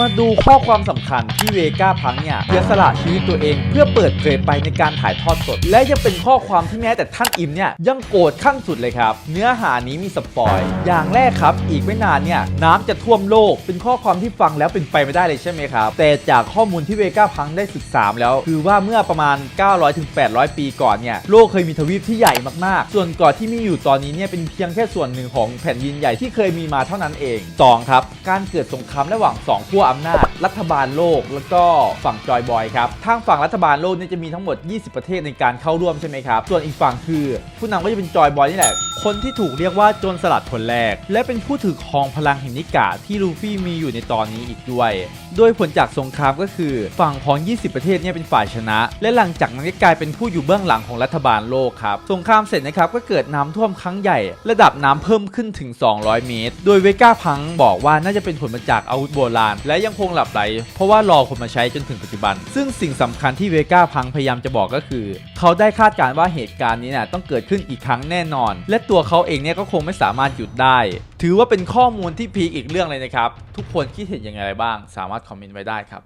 มาดูข้อความสำคัญที่เวก้าพังเนี่ยเสียสละชีวิตตัวเอง เพื่อเปิดเผยไปในการถ่ายทอดสด และยังเป็นข้อความที่แม้แต่ท่านอิมเนี่ยยังโกรธขั้นสุดเลยครับ เนื้อหานี้มีสปอย อย่างแรกครับ อีกไม่นานเนี่ยน้ำจะท่วมโลก เป็นข้อความที่ฟังแล้วเป็นไปไม่ได้เลยใช่ไหมครับ แต่จากข้อมูลที่เวก้าพังได้ศึกษาแล้ว คือว่าเมื่อประมาณ 900-800 ปีก่อนเนี่ยโลกเคยมีทวีปที่ใหญ่มากๆ ส่วนเกาะที่มีอยู่ตอนนี้เนี่ยเป็นเพียงแค่ส่วนหนึ่งของแผ่นดินใหญ่ที่เคยมีมาเท่านั้นเองสองครับการเกิดสงครามระหว่างสองขั้วอำนาจรัฐบาลโลก แล้วก็ฝั่งจอยบอยครับทางฝั่งรัฐบาลโลกเนี่ยจะมีทั้งหมด 20 ประเทศในการเข้าร่วมใช่ไหมครับส่วนอีกฝั่งคือ ผู้นำก็จะเป็นจอยบอยนี่แหละ คนที่ถูกเรียกว่าโจรสลัดคนแรก และเป็นผู้ถือครองพลังแห่งนิกะที่ลูฟี่มีอยู่ในตอนนี้อีกด้วย โดยผลจากสงครามก็คือ ฝั่งของ 20 ประเทศเนี่ยเป็นฝ่ายชนะ และหลังจากนั้นก็กลายเป็นผู้อยู่เบื้องหลังของรัฐบาลโลกครับ สงครามเสร็จนะครับก็เกิดน้ำท่วมครั้งใหญ่ ระดับน้ำเพิ่มขึ้นถึง 200 เมตร โดยเวก้าพังบอกว่าน่าจะเป็นผลมาจากอาวุธโบราณ และยังคงหลับไหล เพราะว่ารอคนมาใช้จนถึงปัจจุบัน ซึ่งสิ่งสำคัญที่เวก้าพังพยายามจะบอกก็คือ เขาได้คาดการณ์ว่าเหตุการณ์นี้น่ะต้องเกิดขึ้นอีกครั้งแน่นอน และตัวเขาเองเนี่ยก็คงไม่สามารถหยุดได้ ถือว่าเป็นข้อมูลที่พีคอีกเรื่องเลยนะครับ ทุกคนคิดเห็นยังไงบ้าง สามารถคอมเมนต์ไว้ได้ครับ